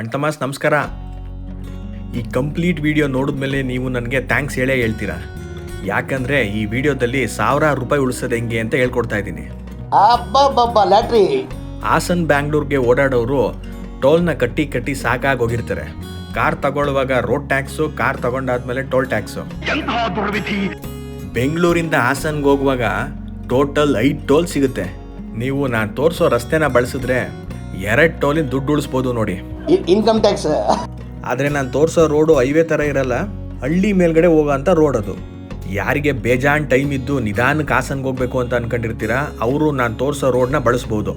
ಅಣ್ತಮಾಸ್ ನಮಸ್ಕಾರ. ಈ complete video ನೋಡಿದ್ಮೇಲೆ ನೀವು ನನಗೆ ಥ್ಯಾಂಕ್ಸ್ ಹೇಳೇ ಹೇಳ್ತೀರಾ? ಯಾಕಂದರೆ ಈ ವಿಡಿಯೋದಲ್ಲಿ ಸಾವಿರಾರು ರೂಪಾಯಿ ಉಳಿಸೋದು ಹೆಂಗೆ ಅಂತ ಹೇಳ್ಕೊಡ್ತಾ ಇದ್ದೀನಿ. ಹಾಸನ್ ಬ್ಯಾಂಗ್ಳೂರ್ಗೆ ಓಡಾಡೋರು ಟೋಲ್ನ ಕಟ್ಟಿ ಕಟ್ಟಿ ಸಾಕಾಗಿ ಹೋಗಿರ್ತಾರೆ. ಕಾರ್ ತಗೊಳ್ಳುವಾಗ ರೋಡ್ ಟ್ಯಾಕ್ಸು ಕಾರ್ ತಗೊಂಡಾದ್ಮೇಲೆ ಟೋಲ್ ಟ್ಯಾಕ್ಸು. ಬೆಂಗಳೂರಿಂದ ಹಾಸನ್ಗೆ ಹೋಗುವಾಗ ಟೋಟಲ್ ಐದು ಟೋಲ್ ಸಿಗುತ್ತೆ. ನೀವು ನಾನು ತೋರಿಸೋ ರಸ್ತೆನ ಬಳಸಿದ್ರೆ ಎರಡು ಟೋಲಿನ ದುಡ್ಡು ಉಳಿಸ್ಬೋದು ನೋಡಿ. ಇನ್ಕಮ್ ಟ್ಯಾಕ್ಸ್ ಆದರೆ ನಾನು ತೋರಿಸೋ ರೋಡು ಹೈವೇ ಥರ ಇರಲ್ಲ ಹಳ್ಳಿ ಮೇಲ್ಗಡೆ ಹೋಗೋಂಥ ರೋಡ್ ಅದು. ಯಾರಿಗೆ ಬೇಜಾನ್ ಟೈಮ್ ಇದ್ದು ನಿಧಾನಕ್ಕೆ ಹಾಸನ್ಗೆ ಹೋಗ್ಬೇಕು ಅಂತ ಅನ್ಕೊಂಡಿರ್ತೀರಾ ಅವರು ನಾನು ತೋರಿಸೋ ರೋಡ್ನ ಬಳಸ್ಬೋದು.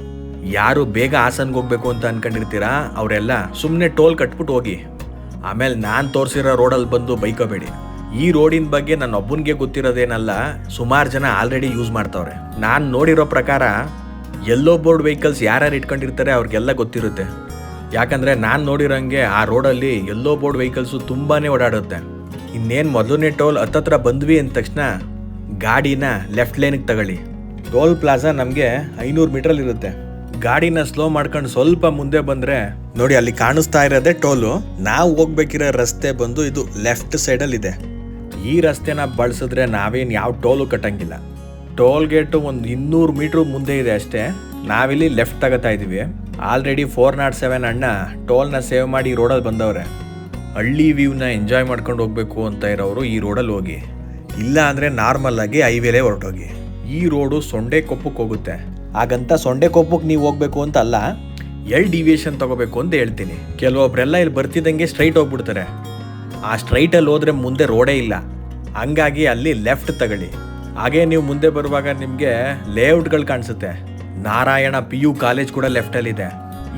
ಯಾರು ಬೇಗ ಹಾಸನ್ಗೆ ಹೋಗ್ಬೇಕು ಅಂತ ಅನ್ಕೊಂಡಿರ್ತೀರಾ ಅವರೆಲ್ಲ ಸುಮ್ಮನೆ ಟೋಲ್ ಕಟ್ಬಿಟ್ಟು ಹೋಗಿ. ಆಮೇಲೆ ನಾನು ತೋರಿಸಿರೋ ರೋಡಲ್ಲಿ ಬಂದು ಬೈಕೋಬೇಡಿ. ಈ ರೋಡಿನ ಬಗ್ಗೆ ನನ್ನ ಒಬ್ಬನಿಗೆ ಗೊತ್ತಿರೋದೇನಲ್ಲ ಸುಮಾರು ಜನ ಆಲ್ರೆಡಿ ಯೂಸ್ ಮಾಡ್ತಾವ್ರೆ. ನಾನು ನೋಡಿರೋ ಪ್ರಕಾರ ಎಲ್ಲೋ ಬೋರ್ಡ್ ವೆಹಿಕಲ್ಸ್ ಯಾರ್ಯಾರು ಇಟ್ಕೊಂಡಿರ್ತಾರೆ ಅವ್ರಿಗೆಲ್ಲ ಗೊತ್ತಿರುತ್ತೆ. ಯಾಕಂದರೆ ನಾನು ನೋಡಿರೋಂಗೆ ಆ ರೋಡಲ್ಲಿ ಎಲ್ಲೋ ಬೋರ್ಡ್ ವೆಹಿಕಲ್ಸು ತುಂಬಾ ಓಡಾಡುತ್ತೆ. ಇನ್ನೇನು ಮೊದಲನೇ ಟೋಲ್ ಹತ್ತತ್ರ ಬಂದ್ವಿ ಅಂದ ತಕ್ಷಣ ಗಾಡಿನ ಲೆಫ್ಟ್ ಲೈನಿಗೆ ತಗೊಳ್ಳಿ. ಟೋಲ್ ಪ್ಲಾಜಾ ನಮಗೆ ಐನೂರು ಮೀಟ್ರಲ್ಲಿ ಇರುತ್ತೆ. ಗಾಡಿನ ಸ್ಲೋ ಮಾಡ್ಕೊಂಡು ಸ್ವಲ್ಪ ಮುಂದೆ ಬಂದರೆ ನೋಡಿ ಅಲ್ಲಿ ಕಾಣಿಸ್ತಾ ಇರೋದೇ ಟೋಲು. ನಾವು ಹೋಗ್ಬೇಕಿರೋ ರಸ್ತೆ ಬಂದು ಇದು ಲೆಫ್ಟ್ ಸೈಡಲ್ಲಿದೆ. ಈ ರಸ್ತೆನ ಬಳಸಿದ್ರೆ ನಾವೇನು ಯಾವ ಟೋಲು ಕಟ್ಟಂಗಿಲ್ಲ. ಟೋಲ್ ಗೇಟು ಒಂದು ಇನ್ನೂರು ಮೀಟ್ರ್ ಮುಂದೆ ಇದೆ ಅಷ್ಟೇ. ನಾವಿಲ್ಲಿ ಲೆಫ್ಟ್ ತಗೋತಾ ಇದ್ದೀವಿ. ಆಲ್ರೆಡಿ ಫೋರ್ ನಾಟ್ ಸೆವೆನ್ ಅಣ್ಣ ಟೋಲ್ನ ಸೇವ್ ಮಾಡಿ ರೋಡಲ್ಲಿ ಬಂದವ್ರೆ. ಹಳ್ಳಿ ವ್ಯೂನ ಎಂಜಾಯ್ ಮಾಡ್ಕೊಂಡು ಹೋಗ್ಬೇಕು ಅಂತ ಇರೋರು ಈ ರೋಡಲ್ಲಿ ಹೋಗಿ. ಇಲ್ಲ ಅಂದರೆ ನಾರ್ಮಲ್ ಆಗಿ ಹೈವೇಲೇ ಹೊರಟೋಗಿ. ಈ ರೋಡು ಸೊಂಡೆ ಕೊಪ್ಪಕ್ಕೆ ಹೋಗುತ್ತೆ. ಹಾಗಂತ ಸೊಂಡೆ ಕೊಪ್ಪಕ್ಕೆ ನೀವು ಹೋಗ್ಬೇಕು ಅಂತ ಅಲ್ಲ ಎಲ್ ಡಿವಿಯೇಷನ್ ತಗೋಬೇಕು ಅಂತ ಹೇಳ್ತೀನಿ. ಕೆಲವೊಬ್ರೆಲ್ಲ ಇಲ್ಲಿ ಬರ್ತಿದ್ದಂಗೆ ಸ್ಟ್ರೈಟ್ ಹೋಗ್ಬಿಡ್ತಾರೆ. ಆ ಸ್ಟ್ರೈಟಲ್ಲಿ ಹೋದ್ರೆ ಮುಂದೆ ರೋಡೇ ಇಲ್ಲ. ಹಂಗಾಗಿ ಅಲ್ಲಿ ಲೆಫ್ಟ್ ತಗೊಳ್ಳಿ. ಹಾಗೆ ನೀವು ಮುಂದೆ ಬರುವಾಗ ನಿಮಗೆ ಲೇಔಟ್ಗಳು ಕಾಣಿಸುತ್ತೆ. ನಾರಾಯಣ ಪಿ ಯು ಕಾಲೇಜ್ ಕೂಡ ಲೆಫ್ಟಲ್ಲಿದೆ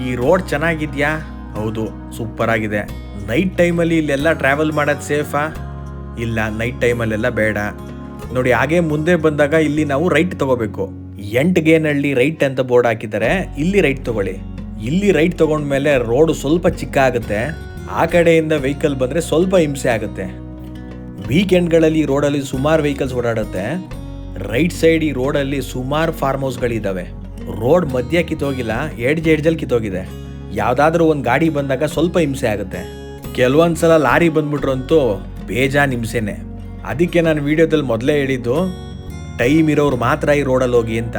ಈ ರೋಡ್ ಚೆನ್ನಾಗಿದ್ಯಾ? ಹೌದು ಸೂಪರ್ ಆಗಿದೆ ನೈಟ್ ಟೈಮಲ್ಲಿ ಇಲ್ಲೆಲ್ಲ ಟ್ರಾವೆಲ್ ಮಾಡೋದು ಸೇಫಾ ಇಲ್ಲ ನೈಟ್ ಟೈಮಲ್ಲೆಲ್ಲ ಬೇಡ. ನೋಡಿ, ಹಾಗೆ ಮುಂದೆ ಬಂದಾಗ ಇಲ್ಲಿ ನಾವು ರೈಟ್ ತಗೋಬೇಕು. ಗೇನಲ್ಲಿ ರೈಟ್ ಅಂತ ಬೋರ್ಡ್ ಹಾಕಿದ್ದಾರೆ. ಇಲ್ಲಿ ರೈಟ್ ತಗೊಳ್ಳಿ. ಇಲ್ಲಿ ರೈಟ್ ತಗೊಂಡ್ಮೇಲೆ ರೋಡ್ ಸ್ವಲ್ಪ ಚಿಕ್ಕ ಆಗುತ್ತೆ. ಆ ಕಡೆಯಿಂದ ವೆಹಿಕಲ್ ಬಂದರೆ ಸ್ವಲ್ಪ ಹಿಂಸೆ ಆಗುತ್ತೆ. ವೀಕೆಂಡ್ಗಳಲ್ಲಿ ರೋಡಲ್ಲಿ ಸುಮಾರು ವೆಹಿಕಲ್ಸ್ ಓಡಾಡುತ್ತೆ. ರೈಟ್ ಸೈಡ್ ಈ ರೋಡಲ್ಲಿ ಸುಮಾರು ಫಾರ್ಮ್ ಹೌಸ್ಗಳಿದ್ದಾವೆ ರೋಡ್ ಮಧ್ಯ ಕಿತ್ತೋಗಿಲ್ಲ ಎಡ್ಜ್ ಎಡ್ಜಲ್ಲಿ ಕಿತ್ತೋಗಿದೆ. ಯಾವುದಾದ್ರೂ ಒಂದು ಗಾಡಿ ಬಂದಾಗ ಸ್ವಲ್ಪ ಹಿಂಸೆ ಆಗುತ್ತೆ. ಕೆಲವೊಂದ್ಸಲ ಲಾರಿ ಬಂದ್ಬಿಟ್ರಂತೂ ಬೇಜಾ ಹಿಂಸೆನೆ. ಅದಕ್ಕೆ ನಾನು ವಿಡಿಯೋದಲ್ಲಿ ಮೊದಲೇ ಹೇಳಿದ್ದು ಟೈಮ್ ಇರೋರು ಮಾತ್ರ ಈ ರೋಡಲ್ಲಿ ಹೋಗಿ ಅಂತ.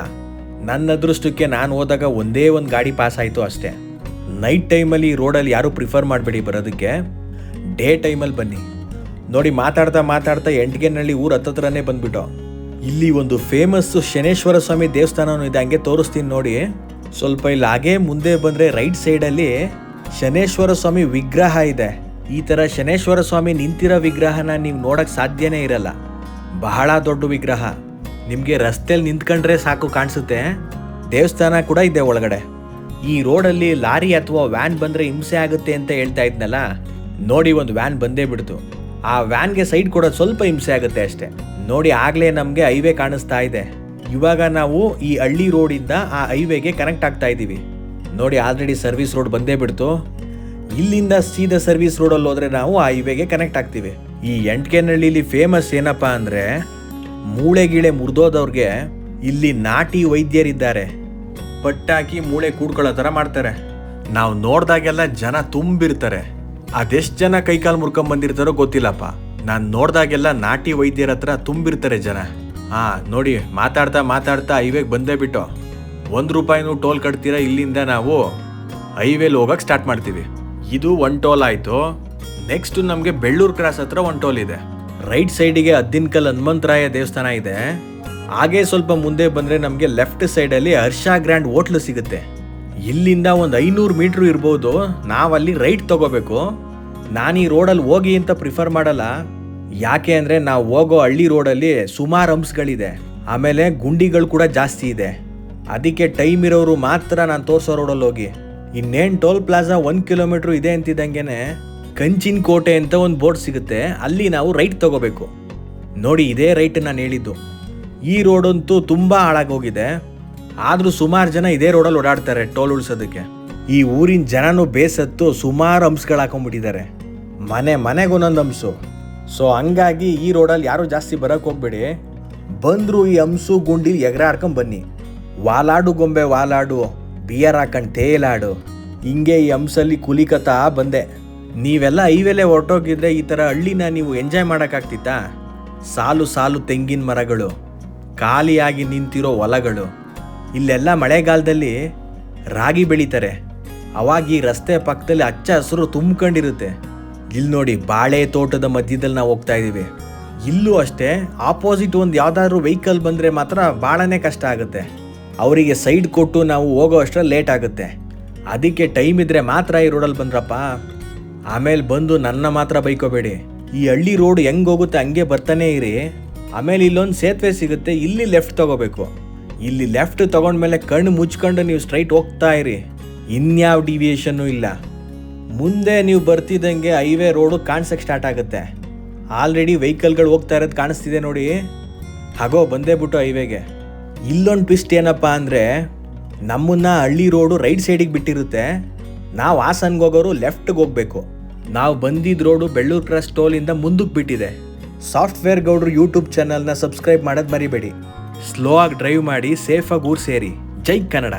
ನನ್ನ ಅದೃಷ್ಟಕ್ಕೆ ನಾನು ಹೋದಾಗ ಒಂದೇ ಒಂದು ಗಾಡಿ ಪಾಸ್ ಆಯಿತು ಅಷ್ಟೇ. ನೈಟ್ ಟೈಮಲ್ಲಿ ಈ ರೋಡಲ್ಲಿ ಯಾರೂ ಪ್ರಿಫರ್ ಮಾಡಬೇಡಿ ಬರೋದಕ್ಕೆ. ಡೇ ಟೈಮಲ್ಲಿ ಬನ್ನಿ. ನೋಡಿ ಮಾತಾಡ್ತಾ ಮಾತಾಡ್ತಾ ಎಂಟ್ಗೆನಹಳ್ಳಿ ಊರು ಹತ್ತತ್ರನೇ ಬಂದ್ಬಿಟ್ಟು. ಇಲ್ಲಿ ಒಂದು ಫೇಮಸ್ ಶನೇಶ್ವರ ಸ್ವಾಮಿ ದೇವಸ್ಥಾನನೂ ಇದೆ, ಹಂಗೆ ತೋರಿಸ್ತೀನಿ ನೋಡಿ. ಸ್ವಲ್ಪ ಇಲ್ಲಿ ಹಾಗೆ ಮುಂದೆ ಬಂದರೆ ರೈಟ್ ಸೈಡಲ್ಲಿ ಶನೇಶ್ವರ ಸ್ವಾಮಿ ವಿಗ್ರಹ ಇದೆ. ಈ ಥರ ಶನೇಶ್ವರ ಸ್ವಾಮಿ ನಿಂತಿರೋ ವಿಗ್ರಹನ ನೀವು ನೋಡಕ್ಕೆ ಸಾಧ್ಯನೇ ಇರಲ್ಲ. ಬಹಳ ದೊಡ್ಡ ವಿಗ್ರಹ. ನಿಮಗೆ ರಸ್ತೆಯಲ್ಲಿ ನಿಂತ್ಕೊಂಡ್ರೆ ಸಾಕು ಕಾಣಿಸುತ್ತೆ. ದೇವಸ್ಥಾನ ಕೂಡ ಇದೆ ಒಳಗಡೆ. ಈ ರೋಡಲ್ಲಿ ಲಾರಿ ಅಥವಾ ವ್ಯಾನ್ ಬಂದರೆ ಹಿಂಸೆ ಆಗುತ್ತೆ ಅಂತ ಹೇಳ್ತಾ ಇದ್ನಲ್ಲ? ನೋಡಿ ಒಂದು ವ್ಯಾನ್ ಬಂದೇ ಬಿಡ್ತು. ಆ ವ್ಯಾನ್ಗೆ ಸೈಡ್ ಕೊಡೋದು ಸ್ವಲ್ಪ ಹಿಂಸೆ ಆಗುತ್ತೆ ಅಷ್ಟೇ. ನೋಡಿ ಆಗಲೇ ನಮಗೆ ಹೈವೇ ಕಾಣಿಸ್ತಾ ಇದೆ. ಇವಾಗ ನಾವು ಈ ಹಳ್ಳಿ ರೋಡಿಂದ ಆ ಹೈವೇಗೆ ಕನೆಕ್ಟ್ ಆಗ್ತಾ ಇದ್ದೀವಿ. ನೋಡಿ ಆಲ್ರೆಡಿ ಸರ್ವಿಸ್ ರೋಡ್ ಬಂದೇ ಬಿಡ್ತು. ಇಲ್ಲಿಂದ ಸೀದಾ ಸರ್ವಿಸ್ ರೋಡಲ್ಲಿ ಹೋದ್ರೆ ನಾವು ಆ ಹೈವೇಗೆ ಕನೆಕ್ಟ್ ಆಗ್ತೀವಿ. ಈ ಎಂಟ್ಕೆನಹಳ್ಳಿಲಿ ಫೇಮಸ್ ಏನಪ್ಪ ಅಂದ್ರೆ ಮೂಳೆ ಗಿಳೆ ಮುರಿದೋದವ್ರಿಗೆ ಇಲ್ಲಿ ನಾಟಿ ವೈದ್ಯರಿದ್ದಾರೆ. ಪಟ್ಟಾಕಿ ಮೂಳೆ ಕೂಡ್ಕೊಳ್ಳೋ ಥರ ಮಾಡ್ತಾರೆ. ನಾವು ನೋಡಿದಾಗೆಲ್ಲ ಜನ ತುಂಬಿರ್ತಾರೆ. ಅದೆಷ್ಟು ಜನ ಕೈಕಾಲು ಮುರ್ಕೊಂಡ್ ಬಂದಿರ್ತಾರೋ ಗೊತ್ತಿಲ್ಲಪ್ಪ. ನಾನು ನೋಡಿದಾಗೆಲ್ಲ ನಾಟಿ ವೈದ್ಯರ ಹತ್ರ ತುಂಬಿರ್ತಾರೆ ಜನ. ಹಾ, ನೋಡಿ, ಮಾತಾಡ್ತಾ ಮಾತಾಡ್ತಾ ಹೈವೇಗೆ ಬಂದೇ ಬಿಟ್ಟು. ಒಂದು ರೂಪಾಯಿನೂ ಟೋಲ್ ಕಟ್ತೀರಾ ಇಲ್ಲಿಂದ ನಾವು ಹೈವೇಲಿ ಹೋಗಕ್ಕೆ ಸ್ಟಾರ್ಟ್ ಮಾಡ್ತೀವಿ. ಇದು ಒನ್ ಟೋಲ್ ಆಯಿತು. ನೆಕ್ಸ್ಟ್ ನಮಗೆ ಬೆಳ್ಳೂರು ಕ್ರಾಸ್ ಹತ್ರ ಒನ್ ಟೋಲ್ ಇದೆ. ರೈಟ್ ಸೈಡಿಗೆ ಅದ್ದಿನಕಲ್ ಹನುಮಂತರಾಯ ದೇವಸ್ಥಾನ ಇದೆ. ಹಾಗೆ ಸ್ವಲ್ಪ ಮುಂದೆ ಬಂದರೆ ನಮಗೆ ಲೆಫ್ಟ್ ಸೈಡಲ್ಲಿ ಹರ್ಷ ಗ್ರ್ಯಾಂಡ್ ಹೋಟ್ಲು ಸಿಗುತ್ತೆ. ಇಲ್ಲಿಂದ ಒಂದು ಐನೂರು ಮೀಟ್ರ್ ಇರ್ಬೋದು. ನಾವಲ್ಲಿ ರೈಟ್ ತಗೋಬೇಕು. ನಾನು ಈ ರೋಡಲ್ಲಿ ಹೋಗಿ ಅಂತ ಪ್ರಿಫರ್ ಮಾಡಲ್ಲ. ಯಾಕೆ ಅಂದರೆ ನಾವು ಹೋಗೋ ಹಳ್ಳಿ ರೋಡಲ್ಲಿ ಸುಮಾರು ಹಂಪ್ಸ್ಗಳಿದೆ ಆಮೇಲೆ ಗುಂಡಿಗಳು ಕೂಡ ಜಾಸ್ತಿ ಇದೆ. ಅದಕ್ಕೆ ಟೈಮ್ ಇರೋರು ಮಾತ್ರ ನಾನು ತೋರಿಸೋ ರೋಡಲ್ಲಿ ಹೋಗಿ. ಇನ್ನೇನು ಟೋಲ್ ಪ್ಲಾಜಾ ಒಂದು ಕಿಲೋಮೀಟ್ರ್ ಇದೆ ಅಂತಿದ್ದಂಗೆ ಕಂಚಿನ ಕೋಟೆ ಅಂತ ಒಂದು ಬೋರ್ಡ್ ಸಿಗುತ್ತೆ. ಅಲ್ಲಿ ನಾವು ರೈಟ್ ತಗೋಬೇಕು. ನೋಡಿ ಇದೇ ರೈಟ್ ನಾನು ಹೇಳಿದ್ದು. ಈ ರೋಡಂತೂ ತುಂಬ ಹಾಳಾಗೋಗಿದೆ. ಆದರೂ ಸುಮಾರು ಜನ ಇದೇ ರೋಡಲ್ಲಿ ಓಡಾಡ್ತಾರೆ ಟೋಲ್ ಉಳಿಸೋದಕ್ಕೆ. ಈ ಊರಿನ ಜನನೂ ಬೇಸತ್ತು ಸುಮಾರು ಅಂಶಗಳು ಹಾಕೊಂಡ್ಬಿಟ್ಟಿದ್ದಾರೆ. ಮನೆ ಮನೆಗೆ ಒಂದೊಂದು ಹಂಸು ಸೊ ಹಂಗಾಗಿ ಈ ರೋಡಲ್ಲಿ ಯಾರೂ ಜಾಸ್ತಿ ಬರೋಕ್ಕೆ ಹೋಗ್ಬೇಡಿ. ಬಂದರೂ ಈ ಹಂಸು ಗುಂಡಿ ಎಗರಾಡ್ಕೊಂಡ್ ಬನ್ನಿ. ವಾಲಾಡು ಗೊಂಬೆ ವಾಲಾಡು, ಬಿಯರ್ ಹಾಕೊಂಡು ತೇಲಾಡು. ಹಿಂಗೆ ಈ ಹಂಸಲ್ಲಿ ಕುಲಿಕತಾ ಬಂದೆ. ನೀವೆಲ್ಲ ಐವೇಲೆ ಹೊರಟೋಗಿದ್ರೆ ಈ ಥರ ಹಳ್ಳಿನ ನೀವು ಎಂಜಾಯ್ ಮಾಡೋಕ್ಕಾಗ್ತಿತ್ತಾ ಸಾಲು ಸಾಲು ತೆಂಗಿನ ಮರಗಳು, ಖಾಲಿಯಾಗಿ ನಿಂತಿರೋ ಹೊಲಗಳು. ಇಲ್ಲೆಲ್ಲ ಮಳೆಗಾಲದಲ್ಲಿ ರಾಗಿ ಬೆಳೀತಾರೆ. ಅವಾಗ ಈ ರಸ್ತೆ ಪಕ್ಕದಲ್ಲಿ ಹಚ್ಚ ಹಸಿರು ತುಂಬ್ಕೊಂಡಿರುತ್ತೆ. ಇಲ್ಲಿ ನೋಡಿ ಬಾಳೆ ತೋಟದ ಮಧ್ಯದಲ್ಲಿ ನಾವು ಹೋಗ್ತಾ ಇದ್ದೀವಿ. ಇಲ್ಲೂ ಅಷ್ಟೇ ಆಪೋಸಿಟ್ ಒಂದು ಯಾವುದಾದ್ರೂ ವೆಹಿಕಲ್ ಬಂದರೆ ಮಾತ್ರ ಭಾಳನೇ ಕಷ್ಟ ಆಗುತ್ತೆ. ಅವರಿಗೆ ಸೈಡ್ ಕೊಟ್ಟು ನಾವು ಹೋಗೋ ಅಷ್ಟರಲ್ಲಿ ಲೇಟ್ ಆಗುತ್ತೆ. ಅದಕ್ಕೆ ಟೈಮ್ ಇದ್ರೆ ಮಾತ್ರ ಈ ರೋಡಲ್ಲಿ ಬಂದ್ರಪ್ಪ. ಆಮೇಲೆ ಬಂದು ನನ್ನ ಮಾತ್ರ ಬೈಕೋಬೇಡಿ. ಈ ಹಳ್ಳಿ ರೋಡ್ ಹೆಂಗೋಗುತ್ತೆ ಹಂಗೆ ಬರ್ತಾನೆ ಇರಿ. ಆಮೇಲೆ ಇಲ್ಲೊಂದು ಸೇತುವೆ ಸಿಗುತ್ತೆ, ಇಲ್ಲಿ ಲೆಫ್ಟ್ ತಗೋಬೇಕು. ಇಲ್ಲಿ ಲೆಫ್ಟ್ ತಗೊಂಡ್ಮೇಲೆ ಕಣ್ಣು ಮುಚ್ಕೊಂಡು ನೀವು ಸ್ಟ್ರೈಟ್ ಹೋಗ್ತಾ ಇರಿ. ಇನ್ಯಾವ ಡಿವಿಯೇಷನ್ನು ಇಲ್ಲ. ಮುಂದೆ ನೀವು ಬರ್ತಿದ್ದಂಗೆ ಹೈವೇ ರೋಡು ಕಾಣಿಸಕ್ಕೆ ಸ್ಟಾರ್ಟ್ ಆಗುತ್ತೆ. ಆಲ್ರೆಡಿ ವೆಹಿಕಲ್ಗಳು ಹೋಗ್ತಾ ಇರೋದು ಕಾಣಿಸ್ತಿದೆ ನೋಡಿ. ಹಾಗೋ ಬಂದೇ ಬಿಟ್ಟು ಹೈವೇಗೆ ಇಲ್ಲೊಂದು ಟ್ವಿಸ್ಟ್ ಏನಪ್ಪ ಅಂದರೆ, ನಮ್ಮನ್ನ ಹಳ್ಳಿ ರೋಡು ರೈಟ್ ಸೈಡಿಗೆ ಬಿಟ್ಟಿರುತ್ತೆ. ನಾವು ಹಾಸನ್ಗೆ ಹೋಗೋರು ಲೆಫ್ಟ್ಗೆ ಹೋಗಬೇಕು. ನಾವು ಬಂದಿದ್ದ ರೋಡು ಬೆಳ್ಳೂರು ಕ್ರಾಸ್ ಟೋಲಿಂದ ಮುಂದಕ್ಕೆ ಬಿಟ್ಟಿದೆ. ಸಾಫ್ಟ್ವೇರ್ ಗೌಡ್ರು ಯೂಟ್ಯೂಬ್ ಚಾನಲ್ನ ಸಬ್ಸ್ಕ್ರೈಬ್ ಮಾಡೋದು ಮರಿಬೇಡಿ. ಸ್ಲೋ ಆಗಿ ಡ್ರೈವ್ ಮಾಡಿ ಸೇಫಾಗಿ ಊರು ಸೇರಿ. ಜೈ ಕನ್ನಡ.